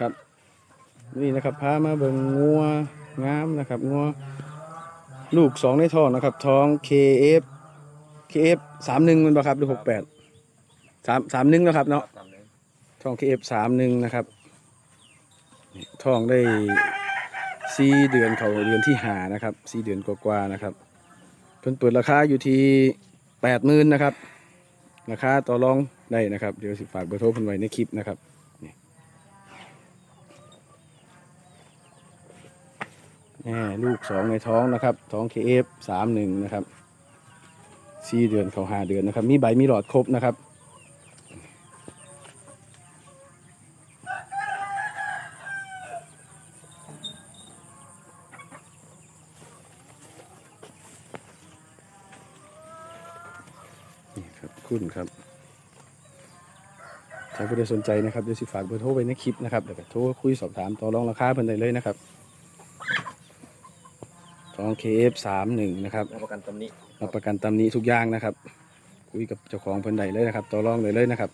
ครับนี่นะครับพามาเบิงงัวงามนะครับงัวลูกสองในท้องนะครับ ท้อง KF KF สามหนึ่งมันบ่ครับหรือหกแปดสามสามหนึ่งแล้วครับเนาะท้อง KF สามหนึ่งนะครับท้องได้สี่เดือนเขาเดือนที่หานะครับสี่เดือนกว่าๆนะครับ เพิ่นเปิดราคาอยู่ที่แปดหมื่นนะครับราคาต่อรองได้นะครับ เดี๋ยวสิฝากเบอร์โทรเพิ่นไว้ในคลิปนะครับ นี่แน่ลูกสองในท้องนะครับ ท้อง KF สามหนึ่งนะครับสี่เดือนเขาหาเดือนนะครับ มีใบมีหลอดครบนะครับนี่ครับคุณครับถ้าผู้ใดสนใจนะครับเดี๋ยวสิฝากเบอร์โทรไว้ในคลิปนะครับเดี๋ยวโทรคุยสอบถามต่อรองราคาเพิ่นได้เลยนะครับ ทองเคฟสามหนึ่งนะครับรับประกันตำหนี้รับประกันตำหนี้ทุกอย่างนะครับ คุยกับเจ้าของเพิ่นได้เลยนะครับต่อรองได้เลยนะครับ